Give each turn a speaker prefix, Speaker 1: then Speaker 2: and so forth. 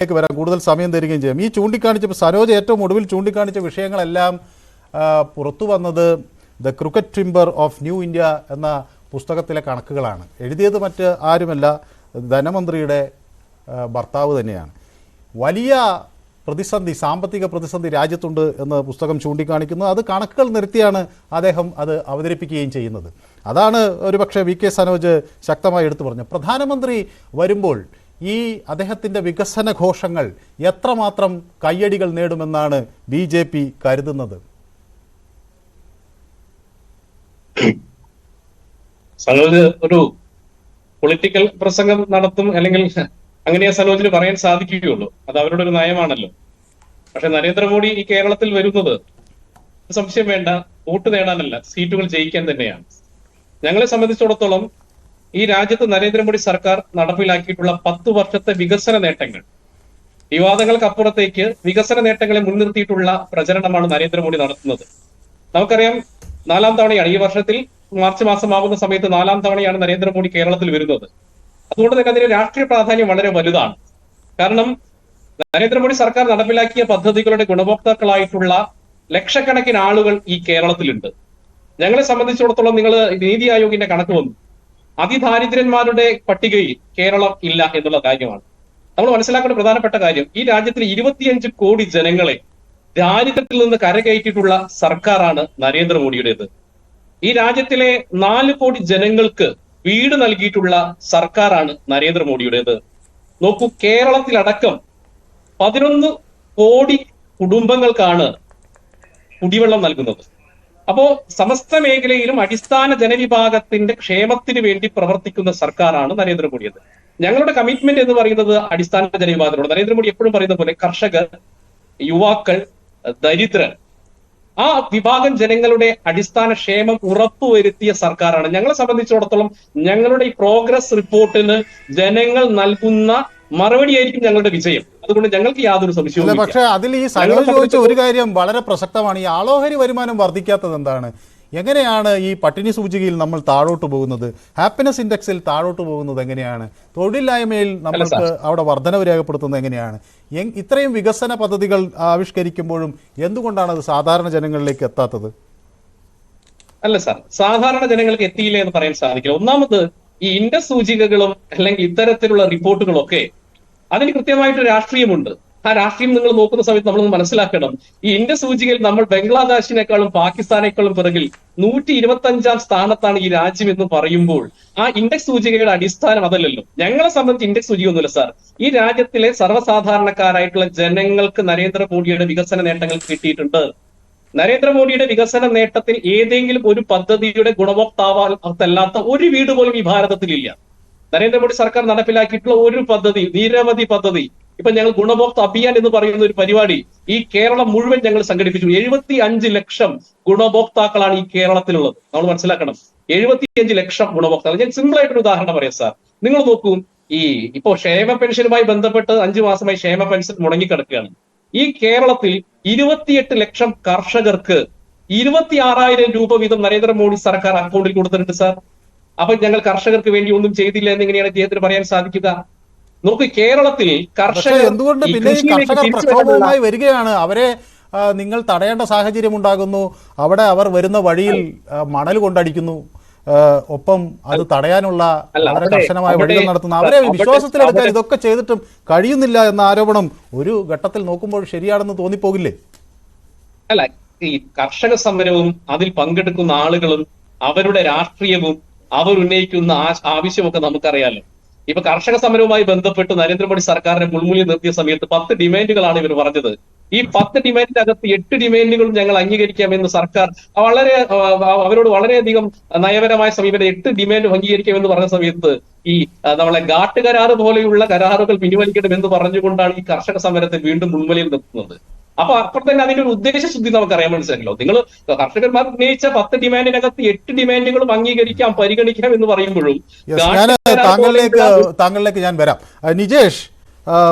Speaker 1: ലേക്ക് വരാൻ കൂടുതൽ സമയം തരികയും ചെയ്യാം. ഈ ചൂണ്ടിക്കാണിച്ച സരോജ് ഏറ്റവും ഒടുവിൽ ചൂണ്ടിക്കാണിച്ച വിഷയങ്ങളെല്ലാം പുറത്തു വന്നത് the cricket timber of new India എന്ന പുസ്തകത്തിലെ കണക്കുകളാണ്. എഴുതിയത് മറ്റ് ആരുമല്ല ധനമന്ത്രിയുടെ ഭർത്താവ് തന്നെയാണ്. വലിയ പ്രതിസന്ധി സാമ്പത്തിക പ്രതിസന്ധി രാജ്യത്തുണ്ട് എന്ന് പുസ്തകം ചൂണ്ടിക്കാണിക്കുന്നു. അത് കണക്കുകൾ നിർത്തിയാണ് അദ്ദേഹം അത് അവതരിപ്പിക്കുകയും ചെയ്യുന്നത്. അതാണ് ഒരുപക്ഷെ വി കെ സനോജ് ശക്തമായി എടുത്തു പറഞ്ഞത്. പ്രധാനമന്ത്രി വരുമ്പോൾ ഈ അദ്ദേഹത്തിന്റെ വികസന ഘോഷങ്ങൾ എത്രമാത്രം കയ്യടികൾ നേടുമെന്നാണ് ബി ജെ പി കരുതുന്നത്?
Speaker 2: സനോജ് ഒരു പൊളിറ്റിക്കൽ പ്രസംഗം നടത്തും അല്ലെങ്കിൽ അങ്ങനെ സനോജിന് പറയാൻ സാധിക്കുകയുള്ളൂ. അത് അവരുടെ ഒരു നയമാണല്ലോ. പക്ഷെ നരേന്ദ്രമോദി ഈ കേരളത്തിൽ വരുന്നത് സംശയം വേണ്ട വോട്ട് നേടാനല്ല സീറ്റുകൾ ജയിക്കാൻ തന്നെയാണ്. ഞങ്ങളെ സംബന്ധിച്ചിടത്തോളം ഈ രാജ്യത്ത് നരേന്ദ്രമോദി സർക്കാർ നടപ്പിലാക്കിയിട്ടുള്ള പത്ത് വർഷത്തെ വികസന നേട്ടങ്ങൾ. വിവാദങ്ങൾക്കപ്പുറത്തേക്ക് വികസന നേട്ടങ്ങളെ മുൻനിർത്തിയിട്ടുള്ള പ്രചരണമാണ് നരേന്ദ്രമോദി നടത്തുന്നത്. നമുക്കറിയാം നാലാം തവണയാണ് ഈ വർഷത്തിൽ മാർച്ച് മാസമാകുന്ന സമയത്ത് നാലാം തവണയാണ് നരേന്ദ്രമോദി കേരളത്തിൽ വരുന്നത്. അതുകൊണ്ട് തന്നെ അതിന്റെ രാഷ്ട്രീയ പ്രാധാന്യം വളരെ വലുതാണ്. കാരണം നരേന്ദ്രമോദി സർക്കാർ നടപ്പിലാക്കിയ പദ്ധതികളുടെ ഗുണഭോക്താക്കളായിട്ടുള്ള ലക്ഷക്കണക്കിന് ആളുകൾ ഈ കേരളത്തിലുണ്ട്. ഞങ്ങളെ സംബന്ധിച്ചിടത്തോളം നിങ്ങൾ നീതി ആയോഗിന്റെ കണക്ക് വന്നു. അതിദാരിദ്ര്യന്മാരുടെ പട്ടികയിൽ കേരളം ഇല്ല എന്നുള്ള കാര്യമാണ്. നമ്മൾ മനസ്സിലാക്കേണ്ട പ്രധാനപ്പെട്ട കാര്യം ഈ രാജ്യത്തിലെ ഇരുപത്തിയഞ്ച് കോടി ജനങ്ങളെ ദാരിദ്ര്യത്തിൽ നിന്ന് കരകയറ്റിയിട്ടുള്ള സർക്കാരാണ് നരേന്ദ്രമോദിയുടേത്. ഈ രാജ്യത്തിലെ നാല് കോടി ജനങ്ങൾക്ക് വീട് നൽകിയിട്ടുള്ള സർക്കാരാണ് നരേന്ദ്രമോദിയുടേത്. നോക്കൂ കേരളത്തിലടക്കം പതിനൊന്ന് കോടി കുടുംബങ്ങൾക്കാണ് കുടിവെള്ളം നൽകുന്നത്. അപ്പോ സമസ്ത മേഖലയിലും അടിസ്ഥാന ജനവിഭാഗത്തിന്റെ ക്ഷേമത്തിന് വേണ്ടി പ്രവർത്തിക്കുന്ന സർക്കാരാണ് നരേന്ദ്രമോദിയത്. ഞങ്ങളുടെ കമ്മിറ്റ്മെന്റ് എന്ന് പറയുന്നത് അടിസ്ഥാന ജനവിഭാഗത്തിനോട്. നരേന്ദ്രമോദി എപ്പോഴും പറയുന്ന പോലെ കർഷകർ യുവാക്കൾ ദരിദ്രർ ആ വിഭാഗം ജനങ്ങളുടെ അടിസ്ഥാന ക്ഷേമം ഉറപ്പുവരുത്തിയ സർക്കാരാണ്. ഞങ്ങളെ സംബന്ധിച്ചിടത്തോളം ഞങ്ങളുടെ ഈ പ്രോഗ്രസ് റിപ്പോർട്ടിന് ജനങ്ങൾ നൽകുന്ന മറുപടിയായിരിക്കും ഞങ്ങളുടെ വിജയം. അതുകൊണ്ട് ഞങ്ങൾക്ക് യാതൊരു സംശയവും
Speaker 1: പക്ഷേ അതിൽ ഈ സനോജ് ചോദിച്ച ഒരു കാര്യം വളരെ പ്രസക്തമാണ്. ഈ ആളോഹരി വരുമാനം വർദ്ധിക്കാത്തത് എന്താണ്? എങ്ങനെയാണ് ഈ പട്ടിണി സൂചികയിൽ നമ്മൾ താഴോട്ട് പോകുന്നത്? ഹാപ്പിനെസ് ഇൻഡെക്സിൽ താഴോട്ട് പോകുന്നത് എങ്ങനെയാണ്? തൊഴിലില്ലായ്മയിൽ നമ്മൾക്ക് അവിടെ വർധനവ് രേഖപ്പെടുത്തുന്നത് എങ്ങനെയാണ്? ഇത്രയും വികസന പദ്ധതികൾ ആവിഷ്കരിക്കുമ്പോഴും എന്തുകൊണ്ടാണ് അത് സാധാരണ ജനങ്ങളിലേക്ക് എത്താത്തത്?
Speaker 2: അല്ല സാർ സാധാരണ ജനങ്ങൾക്ക് എത്തിയില്ല എന്ന് പറയാൻ സാധിക്കില്ല. ഒന്നാമത് ഈ ഇൻഡസ് സൂചികകളും അല്ലെങ്കിൽ ഇത്തരത്തിലുള്ള റിപ്പോർട്ടുകളൊക്കെ അതിന് കൃത്യമായിട്ട് രാഷ്ട്രീയമുണ്ട്. ആ രാഷ്ട്രീയം നിങ്ങൾ നോക്കുന്ന സമയത്ത് നമ്മളൊന്ന് മനസ്സിലാക്കണം. ഈ ഇന്ത്യ സൂചികയിൽ നമ്മൾ ബംഗ്ലാദേശിനേക്കാളും പാകിസ്ഥാനേക്കാളും പിറകിൽ നൂറ്റി ഇരുപത്തി അഞ്ചാം സ്ഥാനത്താണ് ഈ രാജ്യം എന്ന് പറയുമ്പോൾ ആ ഇൻഡെക്സ് സൂചികയുടെ അടിസ്ഥാനം അതല്ലല്ലോ. ഞങ്ങളെ സംബന്ധിച്ച് ഇൻഡെക്സ് സൂചികയൊന്നുമില്ല സാർ. ഈ രാജ്യത്തിലെ സർവസാധാരണക്കാരായിട്ടുള്ള ജനങ്ങൾക്ക് നരേന്ദ്രമോദിയുടെ വികസന നേട്ടങ്ങൾ കിട്ടിയിട്ടുണ്ട്. നരേന്ദ്രമോദിയുടെ വികസന നേട്ടത്തിൽ ഏതെങ്കിലും ഒരു പദ്ധതിയുടെ ഗുണഭോക്താവല്ലാത്ത ഒരു വീട് പോലും ഈ ഭാരതത്തിലില്ല. നരേന്ദ്രമോദി സർക്കാർ നടപ്പിലാക്കിയിട്ടുള്ള ഒരു പദ്ധതി നിരവധി പദ്ധതി. ഇപ്പൊ ഞങ്ങൾ ഗുണഭോക്തൃ അഭിയാൻ എന്ന് പറയുന്ന ഒരു പരിപാടി ഈ കേരളം മുഴുവൻ ഞങ്ങൾ സംഘടിപ്പിച്ചു. എഴുപത്തി അഞ്ച് ലക്ഷം ഗുണഭോക്താക്കളാണ് ഈ കേരളത്തിലുള്ളത്. നമ്മൾ മനസ്സിലാക്കണം. എഴുപത്തിയഞ്ച് ലക്ഷം ഗുണഭോക്താക്കൾ. ഞാൻ സിമ്പിൾ ആയിട്ടൊരു ഉദാഹരണം പറയാം സാർ. നിങ്ങൾ നോക്കൂ ഈ ഇപ്പോ ക്ഷേമ പെൻഷനുമായി ബന്ധപ്പെട്ട് അഞ്ചു മാസമായി ക്ഷേമ പെൻഷൻ മുടങ്ങിക്കിടക്കുകയാണ്. ഈ കേരളത്തിൽ ഇരുപത്തിയെട്ട് ലക്ഷം കർഷകർക്ക് ഇരുപത്തി ആറായിരം രൂപ വീതം നരേന്ദ്രമോദി സർക്കാർ അക്കൗണ്ടിൽ കൊടുത്തിട്ടുണ്ട് സാർ. അപ്പൊ ഞങ്ങൾ കർഷകർക്ക് വേണ്ടി ഒന്നും ചെയ്തില്ല എന്ന് എങ്ങനെയാണ് ഇദ്ദേഹത്തിന് പറയാൻ സാധിക്കുക? നോക്ക് കേരളത്തിൽ കർഷകർ
Speaker 1: എന്തുകൊണ്ട് പിന്നെ കർഷകർ പ്രക്ഷോഭവുമായി വരികയാണ്? അവരെ നിങ്ങൾ തടയേണ്ട സാഹചര്യം ഉണ്ടാകുന്നു. അവിടെ അവർ വരുന്ന വഴിയിൽ മണൽ കൊണ്ടടിക്കുന്നു. ഒപ്പം അത് തടയാനുള്ള വളരെ കർശനമായ വഴികൾ നടത്തുന്നു. അവരെ വിശ്വാസത്തിലെടുക്കാൻ ഇതൊക്കെ ചെയ്തിട്ടും കഴിയുന്നില്ല എന്ന ആരോപണം ഒരു ഘട്ടത്തിൽ നോക്കുമ്പോൾ ശരിയാണെന്ന് തോന്നിപ്പോകില്ലേ?
Speaker 2: അല്ല ഈ കർഷക സമരവും അതിൽ പങ്കെടുക്കുന്ന ആളുകളും അവരുടെ രാഷ്ട്രീയവും അവർ ഉന്നയിക്കുന്ന ആ- ആവശ്യമൊക്കെ നമുക്കറിയാലോ. ഇപ്പൊ കർഷക സമരവുമായി ബന്ധപ്പെട്ട് നരേന്ദ്രമോദി സർക്കാരിനെ മുൾമുലി നിർത്തിയ സമയത്ത് പത്ത് ഡിമാൻഡുകളാണ് ഇവർ പറഞ്ഞത്. ഈ പത്ത് ഡിമാൻഡിന്റെ അകത്ത് എട്ട് ഡിമാൻഡുകളും ഞങ്ങൾ അംഗീകരിക്കാമെന്ന് സർക്കാർ വളരെ അവരോട് വളരെയധികം നയപരമായ സമീപനം എട്ട് ഡിമാൻഡ് അംഗീകരിക്കാമെന്ന് പറഞ്ഞ സമയത്ത് ഈ നമ്മളെ ഘാട്ട് കരാറ് പോലെയുള്ള കരാറുകൾ പിൻവലിക്കണമെന്ന് പറഞ്ഞുകൊണ്ടാണ് ഈ കർഷക സമരത്തെ വീണ്ടും മുൻവലിയിൽ നിർത്തുന്നത്. അപ്പൊ അപ്പോൾ തന്നെ അതിന്റെ ഒരു ഉദ്ദേശശുദ്ധി നമുക്ക് അറിയാൻ മനസ്സിലാക്കല്ലോ നിങ്ങൾ കർഷകന്മാർ ഉന്നയിച്ച പത്ത് ഡിമാൻഡിനകത്ത് എട്ട് ഡിമാൻഡുകളും അംഗീകരിക്കാം പരിഗണിക്കാം എന്ന് പറയുമ്പോഴും
Speaker 1: താങ്കളിലേക്ക് താങ്കളിലേക്ക് ഞാൻ വരാം. നിജേഷ്